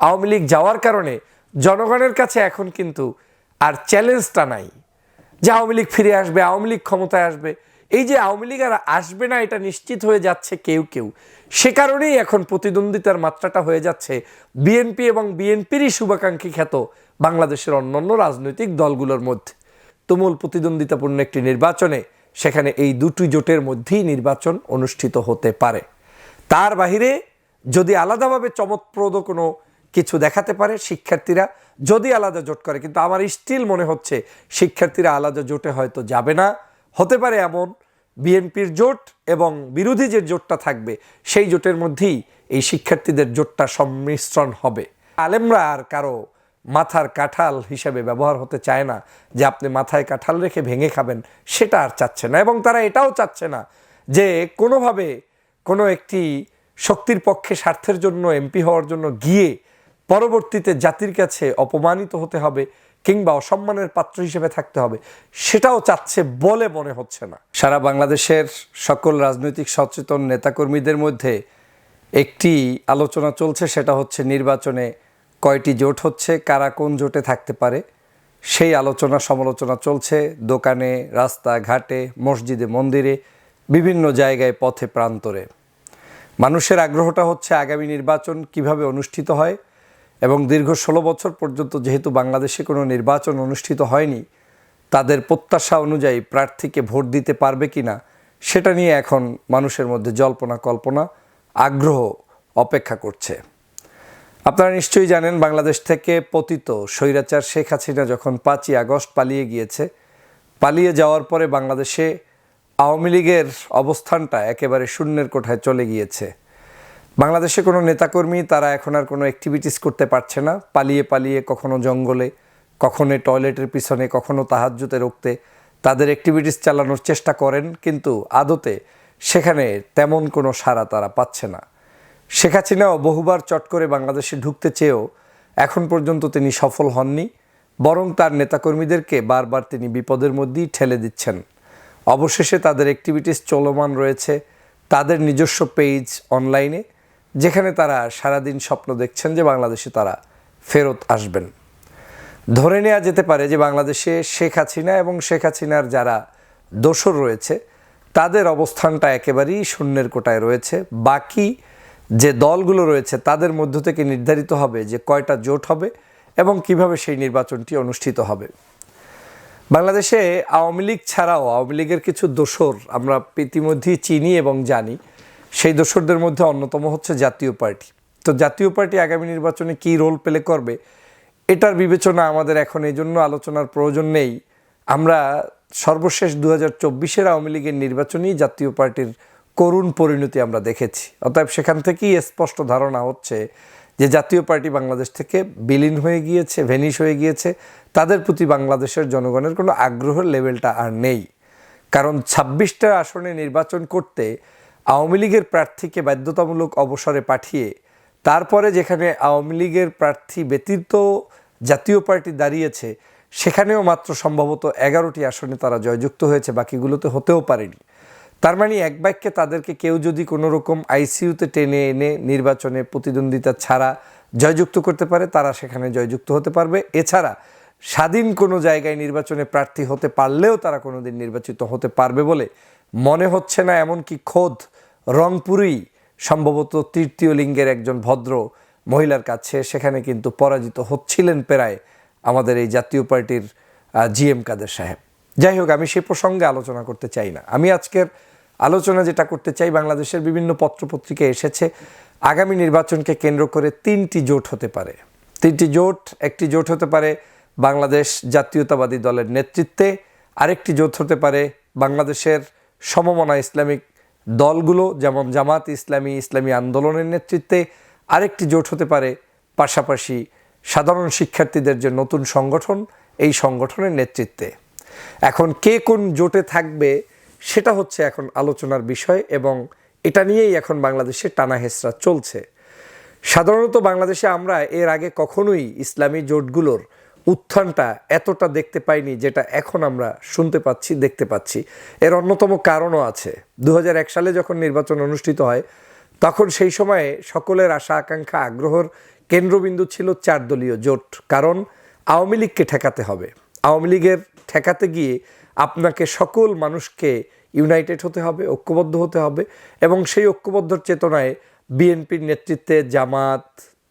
আওয়ামী লীগ যাওয়ার কারণে জনগণের কাছে এখন কিন্তু আর চ্যালেঞ্জটা নাই যে আওয়ামী লীগ ফিরে আসবে, আওয়ামী লীগ ক্ষমতায় আসবে। এই যে আওয়ামী লীগ আর আসবে না, এটা নিশ্চিত হয়ে যাচ্ছে কেউ কেউ। সে কারণেই এখন প্রতিদ্বন্দ্বিতার মাত্রাটা হয়ে যাচ্ছে। বিএনপি এবং বিএনপিরই শুভাকাঙ্ক্ষী খ্যাত বাংলাদেশের অন্যান্য রাজনৈতিক দলগুলোর মধ্যে। তুমুল প্রতিদ্বন্দ্বিতাপূর্ণ একটি নির্বাচনে সেখানে এই দুটি জোটের মধ্যেই নির্বাচন অনুষ্ঠিত হতে পারে। তার বাহিরে যদি আলাদাভাবে চমৎপ্রদ কোনো কিছু দেখাতে পারে শিক্ষার্থীরা যদি আলাদা জোট করে। কিন্তু আমার স্টিল মনে হচ্ছে শিক্ষার্থীরা আলাদা জোটে হয়তো যাবে না। হতে পারে এমন বিএনপির জোট এবং বিরোধী যে জোটটা থাকবে, সেই জোটের মধ্যেই এই শিক্ষার্থীদের জোটটা সম্মিশ্রণ হবে। আলেমরা আর কারও মাথার কাঁঠাল হিসেবে ব্যবহার হতে চায় না, যে আপনি মাথায় কাঁঠাল রেখে ভেঙে খাবেন, সেটা আর চাচ্ছে না। এবং তারা এটাও চাচ্ছে না যে কোনোভাবে কোনো একটি শক্তির পক্ষে স্বার্থের জন্য, এমপি হওয়ার জন্য গিয়ে পরবর্তীতে জাতির কাছে অপমানিত হতে হবে কিংবা অসম্মানের পাত্র হিসেবে থাকতে হবে। সেটাও চাচ্ছে বলে মনে হচ্ছে না। সারা বাংলাদেশের সকল রাজনৈতিক সচেতন নেতাকর্মীদের মধ্যে একটি আলোচনা চলছে, সেটা হচ্ছে নির্বাচনে কয়টি জোট হচ্ছে, কারা কোন জোটে থাকতে পারে। সেই আলোচনা সমালোচনা চলছে দোকানে রাস্তা ঘাটে মসজিদে, মন্দিরে, বিভিন্ন জায়গায় পথে প্রান্তরে। মানুষের আগ্রহটা হচ্ছে আগামী নির্বাচন কীভাবে অনুষ্ঠিত হয় এবং দীর্ঘ ষোলো বছর পর্যন্ত যেহেতু বাংলাদেশে কোনো নির্বাচন অনুষ্ঠিত হয়নি, তাদের প্রত্যাশা অনুযায়ী প্রার্থীকে ভোট দিতে পারবে কি না, সেটা নিয়ে এখন মানুষের মধ্যে জল্পনা কল্পনা, আগ্রহ অপেক্ষা করছে। আপনারা নিশ্চয়ই জানেন, বাংলাদেশ থেকে পতিত স্বৈরাচার শেখ হাসিনা যখন পাঁচই আগস্ট পালিয়ে গিয়েছে, পালিয়ে যাওয়ার পরে বাংলাদেশে আওয়ামী লীগের অবস্থানটা একেবারে শূন্যের কোঠায় চলে গিয়েছে। বাংলাদেশে কোনো নেতাকর্মী তারা এখন আর কোনো অ্যাক্টিভিটিস করতে পারছে না। পালিয়ে পালিয়ে কখনো জঙ্গলে, কখনো টয়লেটের পিছনে, কখনো তাহাজ্জুতে রুখতে তাদের অ্যাক্টিভিটিস চালানোর চেষ্টা করেন, কিন্তু আদতে সেখানে তেমন কোনো সাড়া তারা পাচ্ছে না। শেখ হাসিনাও বহুবার চট করে বাংলাদেশে ঢুকতে চেয়েও এখন পর্যন্ত তিনি সফল হননি, বরং তার নেতাকর্মীদেরকে বারবার তিনি বিপদের মধ্যেই ঠেলে দিচ্ছেন। অবশেষে তাদের অ্যাক্টিভিটিস চলমান রয়েছে, তাদের নিজস্ব পেজ অনলাইনে যেখানে তারা সারাদিন স্বপ্ন দেখছেন যে বাংলাদেশে তারা ফেরত আসবেন। ধরে নেওয়া যেতে পারে যে বাংলাদেশে শেখ হাসিনা এবং শেখ হাসিনার যারা দোসর রয়েছে, তাদের অবস্থানটা একেবারেই শূন্যের কোটায় রয়েছে। বাকি যে দলগুলো রয়েছে, তাদের মধ্য থেকে নির্ধারিত হবে যে কয়টা জোট হবে এবং কীভাবে সেই নির্বাচনটি অনুষ্ঠিত হবে। বাংলাদেশে আওয়ামী লীগ ছাড়াও আওয়ামী লীগের কিছু দোসর আমরা ইতিমধ্যেই চিনি এবং জানি। সেই দোসরদের মধ্যে অন্যতম হচ্ছে জাতীয় পার্টি। তো জাতীয় পার্টি আগামী নির্বাচনে কী রোল প্লে করবে, এটার বিবেচনা আমাদের এখন এই জন্য আলোচনার প্রয়োজন নেই। আমরা সর্বশেষ দু হাজার চব্বিশের আওয়ামী লীগের নির্বাচনেই জাতীয় পার্টির করুণ পরিণতি আমরা দেখেছি। অতএব সেখান থেকেই স্পষ্ট ধারণা হচ্ছে যে জাতীয় পার্টি বাংলাদেশ থেকে বিলীন হয়ে গিয়েছে ভেনিশ হয়ে গিয়েছে। তাদের প্রতি বাংলাদেশের জনগণের কোনো আগ্রহের লেভেলটা আর নেই। কারণ ছাব্বিশটা আসনে নির্বাচন করতে আওয়ামী লীগের প্রার্থীকে বাধ্যতামূলক অবসরে পাঠিয়ে তারপরে যেখানে আওয়ামী লীগের প্রার্থী ব্যতীত জাতীয় পার্টি দাঁড়িয়েছে, সেখানেও মাত্র সম্ভবত এগারোটি আসনে তারা জয়যুক্ত হয়েছে, বাকিগুলোতে হতেও পারেনি। তার মানে এক বাক্যে তাদেরকে কেউ যদি কোনো রকম আইসিইউতে টেনে এনে নির্বাচনে প্রতিদ্বন্দ্বিতা ছাড়া জয়যুক্ত করতে পারে, তারা সেখানে জয়যুক্ত হতে পারবে। এছাড়া স্বাধীন কোনো জায়গায় নির্বাচনে প্রার্থী হতে পারলেও তারা কোনোদিন নির্বাচিত হতে পারবে বলে মনে হচ্ছে না, এমনকি খোদ রংপুরেই সম্ভবত তৃতীয় লিঙ্গের একজন ভদ্র মহিলার কাছে সেখানে কিন্তু পরাজিত হচ্ছিলেন প্রায় আমাদের এই জাতীয় পার্টির জিএম কাদের সাহেব। যাই হোক, আমি সে প্রসঙ্গে আলোচনা করতে চাই না। আমি আজকের আলোচনা যেটা করতে চাই, বাংলাদেশের বিভিন্ন পত্রপত্রিকায় এসেছে। আগামী নির্বাচনকে কেন্দ্র করে তিনটি জোট হতে পারে। তিনটি জোট, একটি জোট হতে পারে বাংলাদেশ জাতীয়তাবাদী দলের নেতৃত্বে, আরেকটি জোট হতে পারে বাংলাদেশের সমমনা ইসলামিক দলগুলো, যেমন জামাত ইসলামী ইসলামী আন্দোলনের নেতৃত্বে আরেকটি জোট হতে পারে, পাশাপাশি সাধারণ শিক্ষার্থীদের যে নতুন সংগঠন, এই সংগঠনের নেতৃত্বে। এখন কে কোন জোটে থাকবে, সেটা হচ্ছে এখন আলোচনার বিষয় এবং এটা নিয়েই এখন বাংলাদেশে টানা হেসরা চলছে। সাধারণত বাংলাদেশে আমরা এর আগে কখনোই ইসলামী জোটগুলোর উত্থানটা এতটা দেখতে পাইনি যেটা এখন আমরা শুনতে পাচ্ছি, দেখতে পাচ্ছি। এর অন্যতম কারণও আছে। দু হাজার এক সালে যখন নির্বাচন অনুষ্ঠিত হয়, তখন সেই সময়ে সকলের আশা, আকাঙ্ক্ষা, আগ্রহর কেন্দ্রবিন্দু ছিল চার দলীয় জোট। কারণ আওয়ামী লীগকে ঠেকাতে হবে। আওয়ামী লীগের ঠেকাতে গিয়ে আপনাকে সকল মানুষকে ইউনাইটেড হতে হবে, ঐক্যবদ্ধ হতে হবে এবং সেই ঐক্যবদ্ধ চেতনায় বিএনপির নেতৃত্বে জামাত,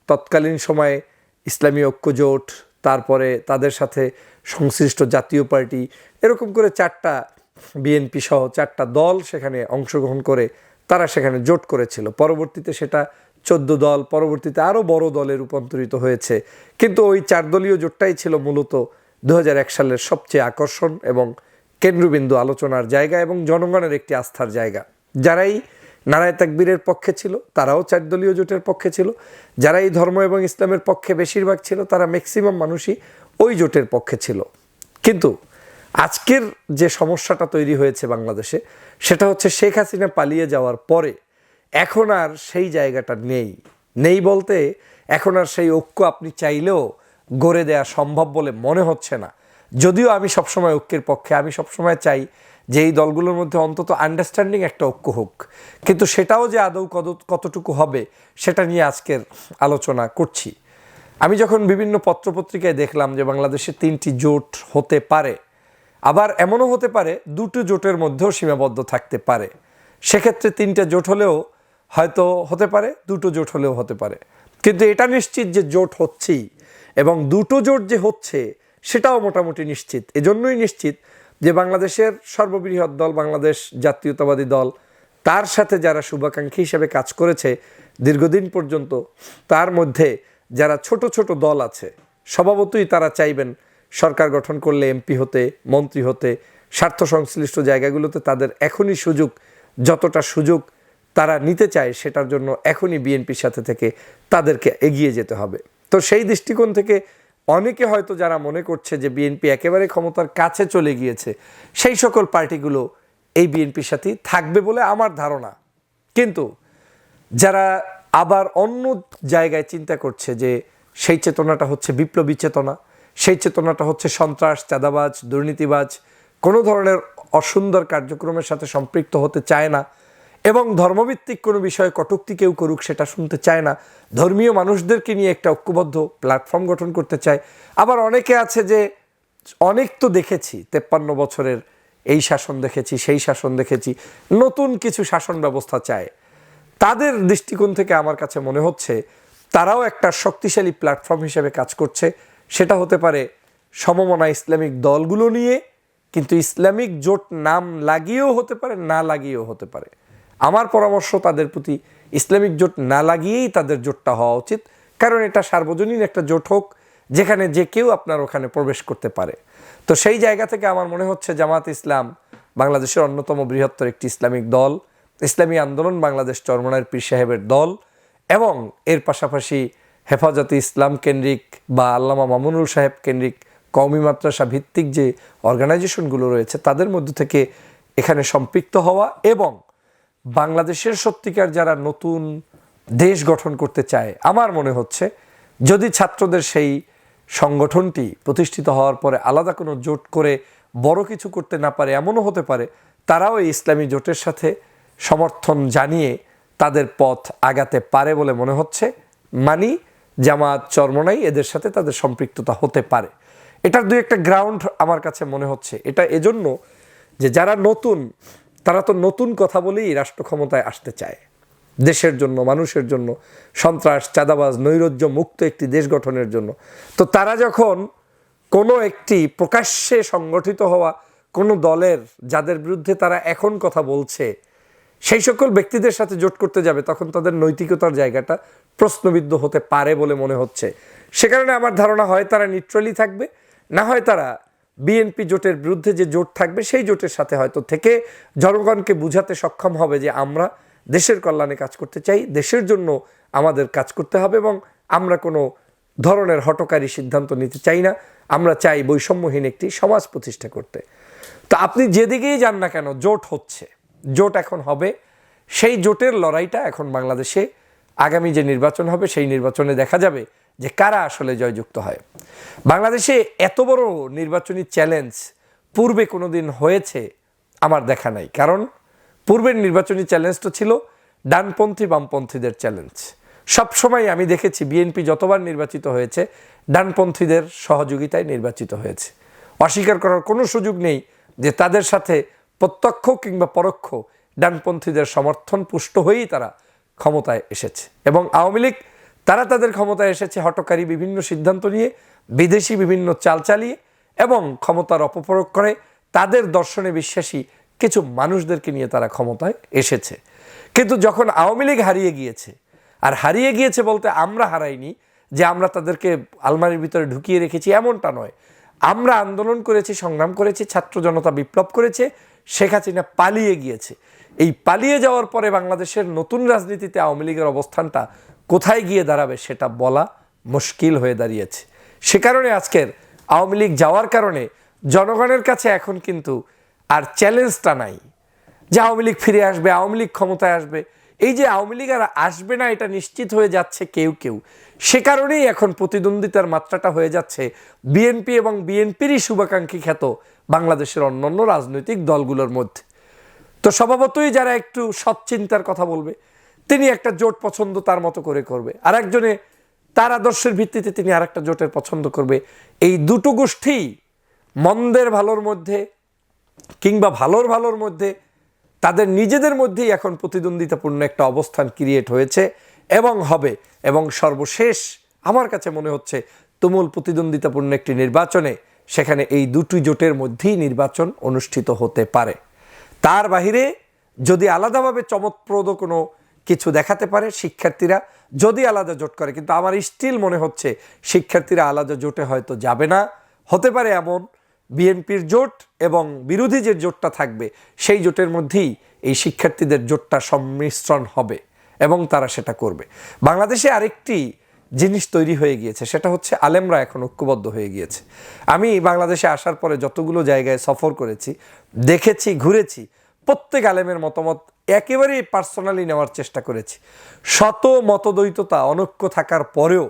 তৎকালীন সময়ে ইসলামী ঐক্যজোট তারপরে তাদের সাথে সংশ্লিষ্ট জাতীয় পার্টি, এরকম করে চারটা বিএনপি সহ চারটা দল সেখানে অংশগ্রহণ করে তারা সেখানে জোট করেছিল। পরবর্তীতে সেটা চোদ্দ দল, পরবর্তীতে আরও বড় দলে রূপান্তরিত হয়েছে। কিন্তু ওই চার দলীয় জোটটাই ছিল মূলত দু হাজার এক সালের সবচেয়ে আকর্ষণ এবং কেন্দ্রবিন্দু আলোচনার জায়গা এবং জনগণের একটি আস্থার জায়গা। যারাই নারায় তাকবীরের পক্ষে ছিল, তারাও চার দলীয় জোটের পক্ষে ছিল। যারা এই ধর্ম এবং ইসলামের পক্ষে বেশিরভাগ ছিল, তারা ম্যাক্সিমাম মানুষই ওই জোটের পক্ষে ছিল। কিন্তু আজকের যে সমস্যাটা তৈরি হয়েছে বাংলাদেশে, সেটা হচ্ছে শেখ হাসিনা পালিয়ে যাওয়ার পরে এখন আর সেই জায়গাটা নেই। নেই বলতে এখন আর সেই ঐক্য আপনি চাইলেও গড়ে দেয়া সম্ভব বলে মনে হচ্ছে না। যদিও আমি সবসময় ঐক্যের পক্ষে, আমি সবসময় চাই যে এই দলগুলোর মধ্যে অন্তত আন্ডারস্ট্যান্ডিং একটা ঐক্য হোক। কিন্তু সেটাও যে আদৌ কত কতটুকু হবে, সেটা নিয়ে আজকের আলোচনা করছি। আমি যখন বিভিন্ন পত্রপত্রিকায় দেখলাম যে বাংলাদেশে তিনটি জোট হতে পারে, আবার এমনও হতে পারে দুটো জোটের মধ্যেও সীমাবদ্ধ থাকতে পারে। সেক্ষেত্রে তিনটে জোট হলেও হয়তো হতে পারে, দুটো জোট হলেও হতে পারে। কিন্তু এটা নিশ্চিত যে জোট হচ্ছেই এবং দুটো জোট যে হচ্ছে, সেটাও মোটামুটি নিশ্চিত। এজন্যই নিশ্চিত যে বাংলাদেশের সর্ববৃহৎ দল, বাংলাদেশ জাতীয়তাবাদী দল, তার সাথে যারা শুভাকাঙ্ক্ষী হিসেবে কাজ করেছে দীর্ঘদিন পর্যন্ত, তার মধ্যে যারা ছোট ছোট দল আছে, স্বভাবতই তারা চাইবেন সরকার গঠন করলে এমপি হতে, মন্ত্রী হতে, স্বার্থ সংশ্লিষ্ট জায়গাগুলোতে তাদের এখনই সুযোগ, যতটা সুযোগ তারা নিতে চায় সেটার জন্য এখনই বিএনপির সাথে থেকে তাদেরকে এগিয়ে যেতে হবে। তো সেই দৃষ্টিকোণ থেকে অনেকে হয়তো যারা মনে করছে যে বিএনপি একেবারে ক্ষমতার কাছে চলে গিয়েছে, সেই সকল পার্টিগুলো এই বিএনপির সাথেই থাকবে বলে আমার ধারণা। কিন্তু যারা আবার অন্য জায়গায় চিন্তা করছে যে সেই চেতনাটা হচ্ছে বিপ্লবী চেতনা, সেই চেতনাটা হচ্ছে সন্ত্রাস, চাঁদাবাজ, দুর্নীতিবাজ, কোনো ধরনের অসুন্দর কার্যক্রমের সাথে সম্পৃক্ত হতে চায় না এবং ধর্মভিত্তিক কোনো বিষয়ে কটূক্তি কেউ করুক সেটা শুনতে চায় না। ধর্মীয় মানুষদেরকে নিয়ে একটা ঐক্যবদ্ধ প্ল্যাটফর্ম গঠন করতে চায়। আবার অনেকে আছে যে অনেক তো দেখেছি, তেপ্পান্ন বছরের এই শাসন দেখেছি, সেই শাসন দেখেছি, নতুন কিছু শাসন ব্যবস্থা চায়। তাদের দৃষ্টিকোণ থেকে আমার কাছে মনে হচ্ছে তারাও একটা শক্তিশালী প্ল্যাটফর্ম হিসেবে কাজ করছে। সেটা হতে পারে সমমনা ইসলামিক দলগুলো নিয়ে, কিন্তু ইসলামিক জোট নাম লাগিয়েও হতে পারে, না লাগিয়েও হতে পারে। আমার পরামর্শ তাদের প্রতি ইসলামিক জোট না লাগিয়েই তাদের জোটটা হওয়া উচিত। কারণ এটা সার্বজনীন একটা জোট হোক, যেখানে যে কেউ আপনার ওখানে প্রবেশ করতে পারে। তো সেই জায়গা থেকে আমার মনে হচ্ছে জামাত ইসলাম বাংলাদেশের অন্যতম বৃহত্তর একটি ইসলামিক দল, ইসলামী আন্দোলন বাংলাদেশ চরমনার পীর সাহেবের দল এবং এর পাশাপাশি হেফাজতে ইসলাম কেন্দ্রিক বা আল্লামা মামুনুল সাহেব কেন্দ্রিক কওমি মাদ্রাসা ভিত্তিক যে অর্গানাইজেশনগুলো রয়েছে, তাদের মধ্য থেকে এখানে সম্পৃক্ত হওয়া এবং বাংলাদেশের সত্যিকার যারা নতুন দেশ গঠন করতে চায়, আমার মনে হচ্ছে যদি ছাত্রদের সেই সংগঠনটি প্রতিষ্ঠিত হওয়ার পরে আলাদা কোনো জোট করে বড় কিছু করতে না পারে, এমনও হতে পারে, তারাও এই ইসলামী জোটের সাথে সমর্থন জানিয়ে তাদের পথ আগাতে পারে বলে মনে হচ্ছে। মানি জামাত চরমনাই এদের সাথে তাদের সম্পৃক্ততা হতে পারে। এটার দুই একটা গ্রাউন্ড আমার কাছে মনে হচ্ছে। এটা এজন্য যে যারা নতুন তারা তো নতুন কথা বলেই রাষ্ট্র ক্ষমতায় আসতে চায়। দেশের জন্য, মানুষের জন্য, সন্ত্রাস, চাঁদাবাজ, নৈরাজ্য মুক্ত একটি দেশ গঠনের জন্য। তো তারা যখন কোনো একটি প্রকাশ্যে সংগঠিত হওয়া কোনো দলের, যাদের বিরুদ্ধে তারা এখন কথা বলছে, সেই সকল ব্যক্তিদের সাথে জোট করতে যাবে, তখন তাদের নৈতিকতার জায়গাটা প্রশ্নবিদ্ধ হতে পারে বলে মনে হচ্ছে। সে কারণে আমার ধারণা হয় তারা নিউট্রালি থাকবে, না হয় তারা বিএনপি জোটের বিরুদ্ধে যে জোট থাকবে, সেই জোটের সাথে হয়তো থেকে জনগণকে বুঝাতে সক্ষম হবে যে আমরা দেশের কল্যাণে কাজ করতে চাই, দেশের জন্য আমাদের কাজ করতে হবে এবং আমরা কোনো ধরনের হটকারী সিদ্ধান্ত নিতে চাই না। আমরা চাই বৈষম্যহীন একটি সমাজ প্রতিষ্ঠা করতে। তো আপনি যেদিকেই যান না কেন, জোট হচ্ছে। জোট এখন হবে। সেই জোটের লড়াইটা এখন বাংলাদেশে আগামী যে নির্বাচন হবে, সেই নির্বাচনে দেখা যাবে যে কারা আসলে জয়যুক্ত হয়। বাংলাদেশে এত বড় নির্বাচনী চ্যালেঞ্জ পূর্বে কোনো দিন হয়েছে আমার দেখা নাই। কারণ পূর্বের নির্বাচনী চ্যালেঞ্জ তো ছিল ডানপন্থী, বামপন্থীদের চ্যালেঞ্জ। সবসময় আমি দেখেছি বিএনপি যতবার নির্বাচিত হয়েছে, ডানপন্থীদের সহযোগিতায় নির্বাচিত হয়েছে। অস্বীকার করার কোনো সুযোগ নেই যে তাদের সাথে প্রত্যক্ষ কিংবা পরোক্ষ ডানপন্থীদের সমর্থন পুষ্ট হয়েই তারা ক্ষমতায় এসেছে। এবং আওয়ামী লীগ তারা তাদের ক্ষমতায় এসেছে হটকারী বিভিন্ন সিদ্ধান্ত নিয়ে, বিদেশি বিভিন্ন চাল চালিয়ে এবং ক্ষমতার অপপ্রয়োগ করে। তাদের দর্শনে বিশ্বাসী কিছু মানুষদেরকে নিয়ে তারা ক্ষমতায় এসেছে। কিন্তু যখন আওয়ামী লীগ হারিয়ে গিয়েছে, আর হারিয়ে গিয়েছে বলতে আমরা হারাইনি, যে আমরা তাদেরকে আলমারির ভিতরে ঢুকিয়ে রেখেছি এমনটা নয়। আমরা আন্দোলন করেছি, সংগ্রাম করেছি, ছাত্র জনতা বিপ্লব করেছে, শেখ হাসিনা পালিয়ে গিয়েছে। এই পালিয়ে যাওয়ার পরে বাংলাদেশের নতুন রাজনীতিতে আওয়ামী লীগের অবস্থানটা কোথায় গিয়ে দাঁড়াবে সেটা বলা মুশকিল হয়ে দাঁড়িয়েছে। সে কারণে আজকের আওয়ামী লীগ যাওয়ার কারণে জনগণের কাছে এখন কিন্তু আর চ্যালেঞ্জটা নাই যে আওয়ামী লীগ ফিরে আসবে, আওয়ামী লীগ ক্ষমতায় আসবে। এই যে আওয়ামী লীগ আর আসবে না, এটা নিশ্চিত হয়ে যাচ্ছে কেউ কেউ। সে কারণেই এখন প্রতিদ্বন্দ্বিতার মাত্রাটা হয়ে যাচ্ছে। বিএনপি এবং বিএনপিরই শুভাকাঙ্ক্ষী খ্যাত বাংলাদেশের অন্যান্য রাজনৈতিক দলগুলোর মধ্যে। তো স্বভাবতই যারা একটু সৎ চিন্তার কথা বলবে তিনি একটা জোট পছন্দ তার মতো করে করবে। আর একজনে তার আদর্শের ভিত্তিতে তিনি আরেকটা জোটের পছন্দ করবে। এই দুটো গোষ্ঠী মন্দের ভালোর মধ্যে কিংবা ভালোর ভালোর মধ্যে তাদের নিজেদের মধ্যেই এখন প্রতিদ্বন্দ্বিতাপূর্ণ একটা অবস্থান ক্রিয়েট হয়েছে এবং হবে। এবং সর্বশেষ আমার কাছে মনে হচ্ছে তুমুল প্রতিদ্বন্দ্বিতাপূর্ণ একটি নির্বাচনে সেখানে এই দুটি জোটের মধ্যেই নির্বাচন অনুষ্ঠিত হতে পারে। তার বাহিরে যদি আলাদাভাবে চমৎপ্রদ কোনো কিছু দেখাতে পারে শিক্ষার্থীরা যদি আলাদা জোট করে। কিন্তু আমার স্টিল মনে হচ্ছে শিক্ষার্থীরা আলাদা জোটে হয়তো যাবে না। হতে পারে এমন বিএনপির জোট এবং বিরোধী যে জোটটা থাকবে, সেই জোটের মধ্যেই এই শিক্ষার্থীদের জোটটা সম্মিশ্রণ হবে এবং তারা সেটা করবে। বাংলাদেশে আরেকটি জিনিস তৈরি হয়ে গিয়েছে, সেটা হচ্ছে আলেমরা এখন ঐক্যবদ্ধ হয়ে গিয়েছে। আমি বাংলাদেশে আসার পরে যতগুলো জায়গায় সফর করেছি, দেখেছি, ঘুরেছি, প্রত্যেক আলেমের মতামত একেবারেই পার্সোনালি নেওয়ার চেষ্টা করেছি। শত মতদ্বৈততা, অনৈক্য থাকার পরেও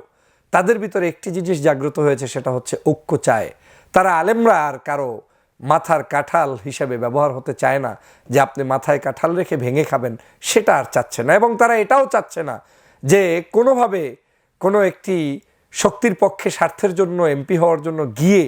তাদের ভিতরে একটি জিনিস জাগ্রত হয়েছে, সেটা হচ্ছে ঐক্য চায়। তারা আলেমরা আর কারও মাথার কাঁঠাল হিসেবে ব্যবহার হতে চায় না, যে আপনি মাথায় কাঁঠাল রেখে ভেঙে খাবেন, সেটা আর চাচ্ছে না। এবং তারা এটাও চাচ্ছে না যে কোনোভাবে কোনো একটি শক্তির পক্ষে স্বার্থের জন্য, এমপি হওয়ার জন্য গিয়ে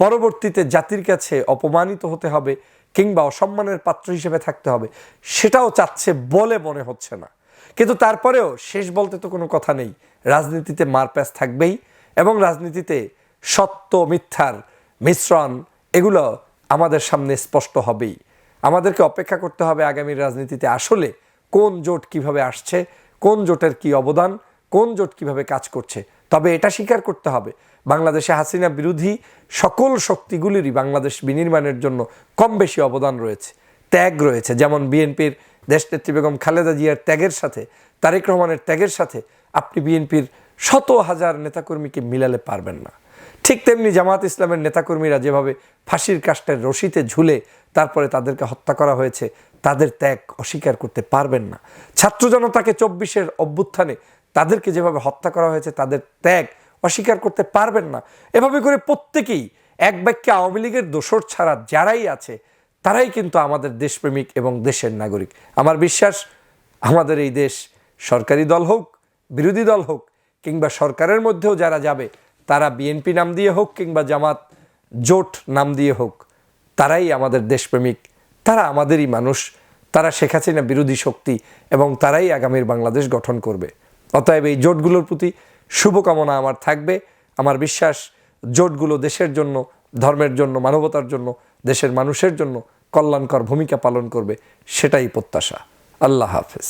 পরবর্তীতে জাতির কাছে অপমানিত হতে হবে কিংবা অসম্মানের পাত্র হিসেবে থাকতে হবে, সেটাও চাচ্ছে বলে মনে হচ্ছে না। কিন্তু তারপরেও শেষ বলতে তো কোনো কথা নেই। রাজনীতিতে মারপ্যাচ থাকবেই এবং রাজনীতিতে সত্য, মিথ্যার মিশ্রণ, এগুলো আমাদের সামনে স্পষ্ট হবেই। আমাদেরকে অপেক্ষা করতে হবে আগামীর রাজনীতিতে আসলে কোন জোট কীভাবে আসছে, কোন জোটের কি অবদান, কোন জোট কীভাবে কাজ করছে। তবে এটা স্বীকার করতে হবে, বাংলাদেশে হাসিনা বিরোধী সকল শক্তিগুলিরই বাংলাদেশ বিনির্মাণের জন্য কম বেশি অবদান রয়েছে, ত্যাগ রয়েছে। যেমন বিএনপির দেশনেত্রী বেগম খালেদা জিয়ার ত্যাগের সাথে, তারেক রহমানের ত্যাগের সাথে আপনি বিএনপির শত হাজার নেতাকর্মীকে মিলালে পারবেন না। ঠিক তেমনি জামাত ইসলামের নেতাকর্মীরা যেভাবে ফাঁসির কাষ্টের রশিতে ঝুলে তারপরে তাদেরকে হত্যা করা হয়েছে, তাদের ত্যাগ অস্বীকার করতে পারবেন না। ছাত্র জনতাকে চব্বিশের অভ্যুত্থানে তাদেরকে যেভাবে হত্যা করা হয়েছে, তাদের ত্যাগ অস্বীকার করতে পারবেন না। এভাবে করে প্রত্যেকেই এক বাক্যে আওয়ামী লীগের দোষর ছাড়া যারাই আছে, তারাই কিন্তু আমাদের দেশপ্রেমিক এবং দেশের নাগরিক। আমার বিশ্বাস, আমাদের এই দেশ সরকারি দল হোক, বিরোধী দল হোক, কিংবা সরকারের মধ্যেও যারা যাবে, তারা বিএনপি নাম দিয়ে হোক কিংবা জামাত জোট নাম দিয়ে হোক, তারাই আমাদের দেশপ্রেমিক। তারা আমাদেরই মানুষ, তারা শেখ হাসিনা বিরোধী শক্তি এবং তারাই আগামীর বাংলাদেশ গঠন করবে। অতএব এই জোটগুলোর প্রতি শুভকামনা আমার থাকবে। আমার বিশ্বাস, জোটগুলো দেশের জন্য, ধর্মের জন্য, মানবতার জন্য, দেশের মানুষের জন্য কল্যাণকর ভূমিকা পালন করবে, সেটাই প্রত্যাশা। আল্লাহ হাফেজ।